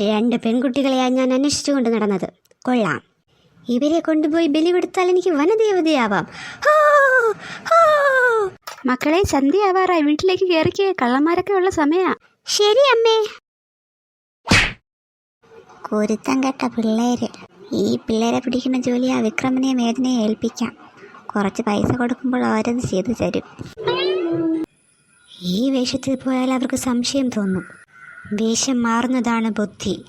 രണ്ട് പെൺകുട്ടികളെയാണ് ഞാൻ അന്വേഷിച്ചുകൊണ്ട് നടന്നത്. കൊള്ളാം. ഇവരെ കൊണ്ടുപോയി ബലി കൊടുത്താൽ എനിക്ക് വനദേവതയാവാം. മക്കളെ സന്ധ്യയാവാറായി വീട്ടിലേക്ക് കയറിക്കേ. കള്ളന്മാരൊക്കെ ഉള്ള സമയാ. ശരി അമ്മേ. കുരുത്തം കെട്ട പിള്ളേര്. ഈ പിള്ളേരെ പിടിക്കുന്ന ജോലി ആ വിക്രമനെ വേദനയെ ഏൽപ്പിക്കാം. കുറച്ച് പൈസ കൊടുക്കുമ്പോൾ അവരത് ചെയ്തു തരും. ഈ വേഷത്തിൽ പോയാൽ അവർക്ക് സംശയം തോന്നും. വേഷം മാറുന്നതാണ് ബുദ്ധി.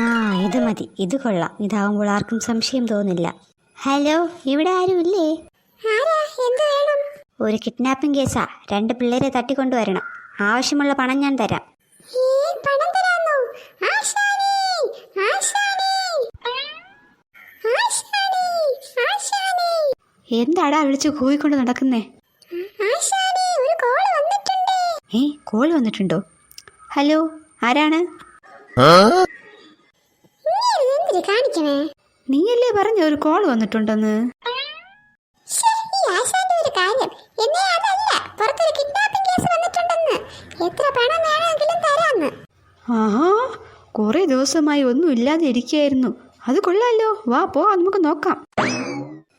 ആ ഇത് മതി. ഇത് കൊള്ളാം. ഇതാവുമ്പോൾ ആർക്കും സംശയം തോന്നില്ല. ഹലോ ഇവിടെ ആരുമില്ലേ? ഒരു കിഡ്നാപ്പിംഗ് കേസാ. രണ്ട് പിള്ളേരെ തട്ടിക്കൊണ്ടുവരണം. ആവശ്യമുള്ള പണം ഞാൻ തരാം. എന്താടാ വിളിച്ച് കൂവിക്കൊണ്ട് നടക്കുന്നേ? ഏ കോൾ വന്നിട്ടുണ്ടോ? ഹലോ ആരാണ്? നീയല്ലേ പറഞ്ഞ ഒരു കോൾ വന്നിട്ടുണ്ടെന്ന്? ആഹാ കുറേ ദിവസമായി ഒന്നും ഇല്ലാതെ ഇരിക്കുകയായിരുന്നു. അത് കൊള്ളാലോ. വാ പോ നമുക്ക് നോക്കാം.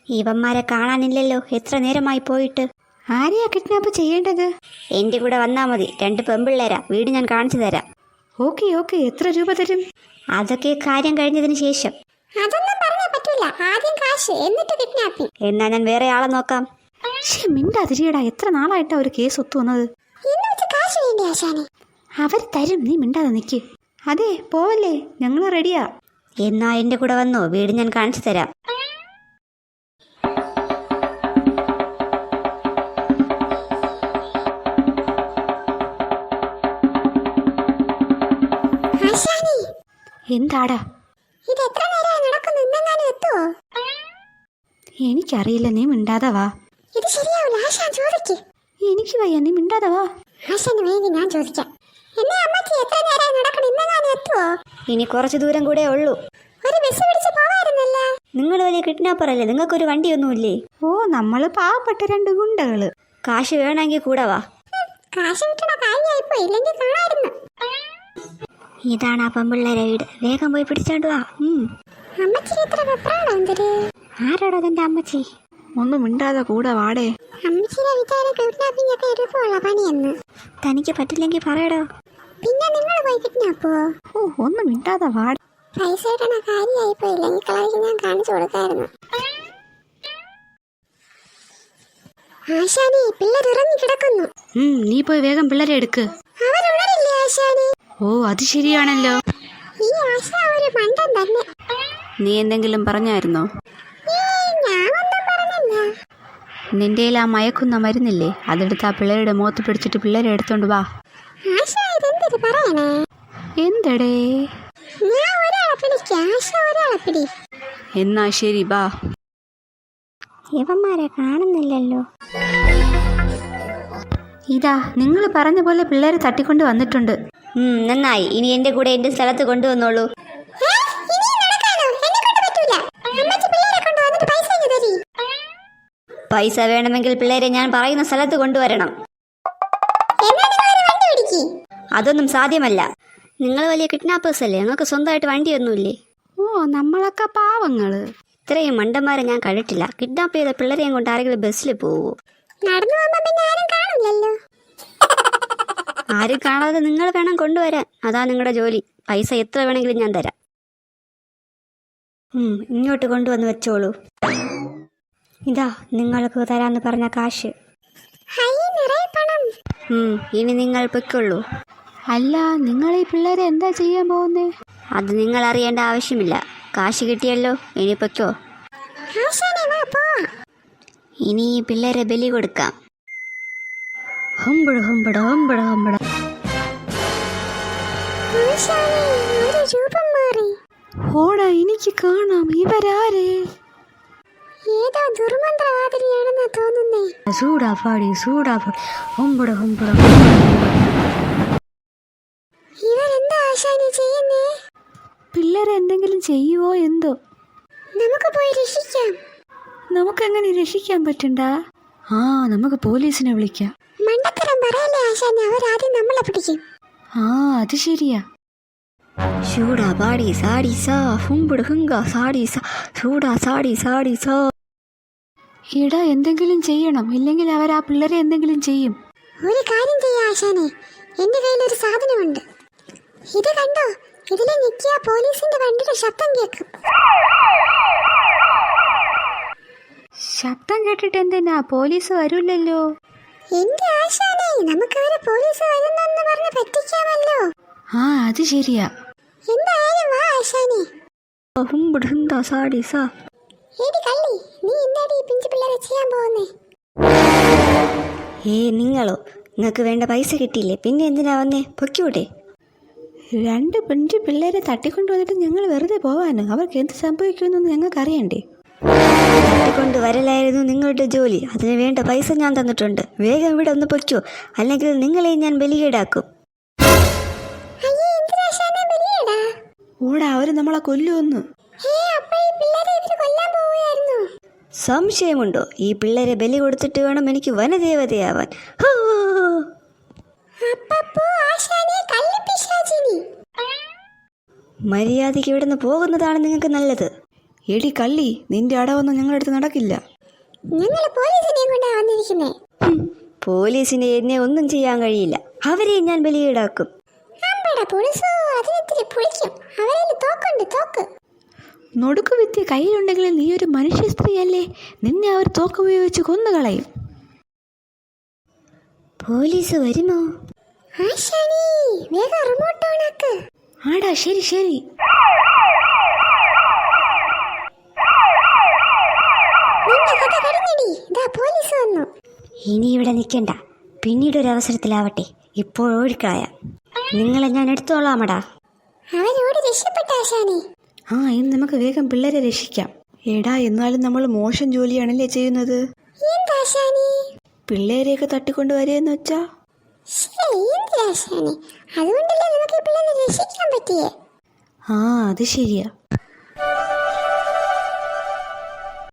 ഇവന്മാരെ കാണാനില്ലല്ലോ. എത്ര നേരമായി പോയിട്ട്. ആരെയാ കിഡ്നാപ്പ് ചെയ്യേണ്ടത്? എന്റെ കൂടെ വന്നാ മതി. രണ്ട് പെമ്പിള്ളേരാ വീട് ഞാൻ കാണിച്ചു തരാം. ഓക്കെ ഓക്കെ എത്ര രൂപ തരും? അതൊക്കെ കാര്യം കഴിഞ്ഞതിന് ശേഷം. അതൊന്നും പറഞ്ഞാൽ പറ്റില്ല ആദ്യം കാശ് എന്നിട്ട് കിഡ്നാപ്പിംഗ് എന്നാ ഞാൻ വേറെ ആളെ നോക്കാം. ശേ മിണ്ടാതിരിയടാ. എത്ര നാളായിട്ടാ ഒരു കേസ് ഒത്തു വന്നത്? കാശ് വേണ്ടി ആശാനെ? അവർ തരും. നീ മിണ്ടാതെ നിൽക്ക് അതെ പോവല്ലേ. ഞങ്ങൾ റെഡിയാ എന്നാ എന്റെ കൂടെ വന്നോ. വീട് ഞാൻ കാണിച്ചു തരാം. എന്താടാ? ഇത് എത്ര നേരമായി നടക്കുന്നു? ഇന്നെങ്ങാനും എത്തുവോ എനിക്കറിയില്ല നീ മിണ്ടാതെ വാ. ഇത് ശരിയാവില്ല. ആശാൻ ചോദിക്ക്. എനിക്ക് വയ്യ നീ മിണ്ടാതെ വാ. ആശാന് വേണ്ടി ഞാൻ ചോദിക്കാം. എന്നെ അമ്മച്ചി എത്ര നേരമായി നടക്കണം ഇന്നെങ്ങാനും എത്തുവോ ഇനി കുറച്ച് ദൂരം കൂടെ ഉള്ളൂ. ഒരു ബസ് പിടിച്ച് പോവായിരുന്നല്ലോ? നിങ്ങൾ വലിയ കിഡ്നാപ്പർ അല്ലേ? നിങ്ങൾക്കൊരു വണ്ടിയൊന്നുമില്ലേ? ഓ നമ്മൾ പാവപ്പെട്ട രണ്ട് ഗുണ്ടകൾ. കാശ് വേണമെങ്കിൽ കൂടെ വാ. കാശ് കിട്ടണ കാര്യമായിപ്പോ ഇല്ലെങ്കിൽ കാണായിരുന്നു ഇതാണ് ആ പെമ്പിള്ളേരെ വീട്. വേഗം പോയി പിടിച്ചോണ്ട് വാ. അമ്മച്ചി ഇത്ര വെപ്രാണോ എന്തൊരു? ആരോടോ തന്റെ അമ്മച്ചി? ഒന്ന് മിണ്ടാതെ കൂടെ വാടേ. അമ്മച്ചിയുടെ വിചാരം കിഡ്നാപ്പിംഗ് ഒക്കെ എളുപ്പമുള്ള പണിയെന്ന്. തനിക്ക് പറ്റില്ലെങ്കിൽ പറയടോ. പിന്നെ നിങ്ങൾ പോയി കിഡ്നാപ്പോ ഓ ഒന്ന് മിണ്ടാതെ വാട പൈസ ഇടണ കാര്യമായിപ്പോ ഇല്ലെങ്കിൽ കളർക്ക് ഞാൻ കാണിച്ചു കൊടുക്കായിരുന്നു. ആശാനെ പിള്ളേർ ഉറങ്ങി കിടക്കുന്നു. ഉം, നീ പോയി വേഗം പിള്ളേരെ എടുക്ക്. അവരുണരില്ലേ ആശാനെ? ഓ അത് ശരിയാണല്ലോ. ഈ ആശ ഒരു മണ്ടൻ തന്നെ. നീ എന്തെങ്കിലും പറഞ്ഞായിരുന്നോ? നിന്റെ ആ മയക്കുന്ന മരുന്നില്ലേ അതെടുത്ത് ആ പിള്ളേരുടെ മുഖത്ത് പിടിച്ചിട്ട് പിള്ളേരെ എടുത്തോണ്ട് വാ. എന്തടേ? എന്നാ ശരി വാ. ഇവന്മാരെ കാണുന്നില്ലല്ലോ. ഇതാ നിങ്ങൾ പറഞ്ഞ പോലെ പിള്ളേരെ തട്ടിക്കൊണ്ട് വന്നിട്ടുണ്ട്. നന്നായി. ഇനി എന്റെ കൂടെ എന്റെ സ്ഥലത്ത് കൊണ്ടുവന്നോളൂ. പൈസ വേണമെങ്കിൽ പിള്ളേരെ ഞാൻ പറയുന്ന സ്ഥലത്ത് കൊണ്ടുവരണം. അതൊന്നും സാധ്യമല്ല. നിങ്ങൾ വലിയ കിഡ്നാപ്പേഴ്സ് അല്ലേ? നിങ്ങൾക്ക് സ്വന്തമായിട്ട് വണ്ടിയൊന്നുമില്ലേ? ഓ നമ്മളൊക്കെ പാവങ്ങൾ. ഇത്രയും മണ്ടന്മാരെ ഞാൻ കണ്ടിട്ടില്ല. കിഡ്നാപ്പ് ചെയ്ത പിള്ളേരെയും കൊണ്ട് ആരെങ്കിലും ബസ്സിൽ പോവോ? നടന്നു പിന്നെ ആരും കാണില്ലല്ലോ ആരും കാണാതെ നിങ്ങൾ വേണം കൊണ്ടുവരാൻ. അതാ നിങ്ങളുടെ ജോലി. പൈസ എത്ര വേണമെങ്കിലും ഞാൻ തരാം. ഉം, ഇങ്ങോട്ട് കൊണ്ടുവന്ന് വെച്ചോളൂ. ഇതാ നിങ്ങൾക്ക് തരാന്ന് പറഞ്ഞ കാശ്. ഉം, ഇനി നിങ്ങൾ പൊയ്ക്കൊള്ളൂ. അല്ല നിങ്ങൾ ഈ പിള്ളേരെ എന്താ ചെയ്യാൻ പോകുന്നേ? അത് നിങ്ങൾ അറിയേണ്ട ആവശ്യമില്ല. കാശ് കിട്ടിയല്ലോ ഇനി പൊയ്ക്കോ. ഇനി ഈ പിള്ളേരെ ബലി കൊടുക്കാം. ഹുമ്പട ഹമ്പട രൂപം മാറി. ഓടാ എനിക്ക് കാണാം. ഇവരാരേ? ഏതോ ദുർമന്ത്രവാദിനിയാണെന്ന് തോന്നുന്നേ. സൂടാ പാടി സൂടാ പാടി. ഹമ്പട ഹമ്പട ഇവരെന്താ ആശാനി ചെയ്യുന്നേ? പിള്ളേരെ എന്തെങ്കിലും ചെയ്യുവോ എന്തോ? നമുക്ക് പോയി രക്ഷിക്കാം. നമുക്കെങ്ങനെ രക്ഷിക്കാൻ പറ്റണ്ട? ആ നമുക്ക് പോലീസിനെ വിളിക്കാം. മണ്ടത്തരം പറയല്ലേ ആശാനെ അവരാദ്യം നമ്മളെ പിടിക്കും. ആ അത് ശരിയാ. ചൂടാ പാടി സാടി സാ ഹുംബുട് ഹുങ്ക സാടി സാ സാടി സാടി സാ. ഇടാ എന്തെങ്കിലും ചെയ്യണം. ഇല്ലെങ്കിൽ അവർ ആ പിള്ളേരെ എന്തെങ്കിലും ചെയ്യും. ഒരു കാര്യം ചെയ്യാ ആശാനെ. എന്റെ കയ്യിൽ ഒരു സാധനമുണ്ട്. ഇത് കണ്ടോ? ഇതിലെ നിക്കിയ പോലീസിന്റെ വണ്ടിയുടെ ശബ്ദം കേൾക്കും. ശബ്ദം കേട്ടിട്ട് എന്തിനാ? പോലീസ് വരൂലല്ലോ എന്റെ ആശാനേ നമുക്ക് അവരെ പോലീസ് വരുന്നെന്ന് പറഞ്ഞ് പറ്റിക്കാമല്ലോ. ആ അത് ശരിയാ. എന്തായാലും വാ ആശാനെ. ഏടി കള്ളി നീ എന്താടി ഈ പിഞ്ചു പിള്ളേരെ ചെയ്യാൻ പോകുന്നേ? ഏ നിങ്ങളോ? നിങ്ങൾക്ക് വേണ്ട പൈസ കിട്ടിയില്ലേ? പിന്നെ എന്തിനാ വന്നേ? പൊക്കിവിടെ രണ്ട് പിഞ്ചു പിള്ളേരെ തട്ടിക്കൊണ്ടുവന്നിട്ട് ഞങ്ങൾ വെറുതെ പോവാനോ? അവർക്ക് എന്ത് സംഭവിക്കുമെന്നൊന്നും ഞങ്ങൾക്ക് അറിയണ്ടേ കൊണ്ട് വരലായിരുന്നു നിങ്ങളുടെ ജോലി. അതിന് വേണ്ട പൈസ ഞാൻ തന്നിട്ടുണ്ട്. വേഗം ഇവിടെ ഒന്ന് പൊയ്ക്കോ. അല്ലെങ്കിൽ നിങ്ങളെ ഞാൻ ബലികേടാക്കും. ഓടാ അവർ നമ്മളെ കൊല്ലുമെന്ന് സംശയമുണ്ടോ? ഈ പിള്ളേരെ ബലി കൊടുത്തിട്ട് വേണം എനിക്ക് വനദേവതയാവാൻ! മര്യാദയ്ക്ക് ഇവിടുന്ന് പോകുന്നതാണ് നിങ്ങൾക്ക് നല്ലത്. എടി കള്ളി നിന്റെ അടവൊന്നും ഞങ്ങളുടെ അടുത്ത് നടക്കില്ല. ഞങ്ങൾ പോലീസിനെ കൊണ്ടാ വന്നിരിക്കുന്നേ? പോലീസിനെ എന്നെ ഒന്നും ചെയ്യാൻ കഴിയില്ല. അവരെ ഞാൻ ബലിയിടാക്കും നൊടുക്ക് വിദ്യ കയ്യിലുണ്ടെങ്കിൽ നീ ഒരു മനുഷ്യ സ്ത്രീയല്ലേ? നിന്നെ അവർ തോക്കുപയോഗിച്ച് കൊന്നുകളയും. പോലീസ് വരുമോ? ആടാ ശരി ശരി. ഇനി ഇവിടെ നിൽക്കണ്ട. പിന്നീട് ഒരു അവസരത്തിലാവട്ടെ ഇപ്പോൾ ഓടിക്കളയാം നിങ്ങളെ ഞാൻ എടുത്തോളാമടാ. അവരോട് രക്ഷപ്പെട്ട ആശാനെ. ആ ഇന്ന് നമുക്ക് വേഗം പിള്ളേരെ രക്ഷിക്കാം. എടാ എന്നാലും നമ്മൾ മോശം ജോലിയാണല്ലേ ചെയ്യുന്നത്? പിള്ളേരെയൊക്കെ തട്ടിക്കൊണ്ട് വരികയെന്ന് വെച്ചാ? അതുകൊണ്ടല്ലേ നമുക്ക് രക്ഷിക്കാൻ പറ്റിയേ? ആ അത് ശരിയാ.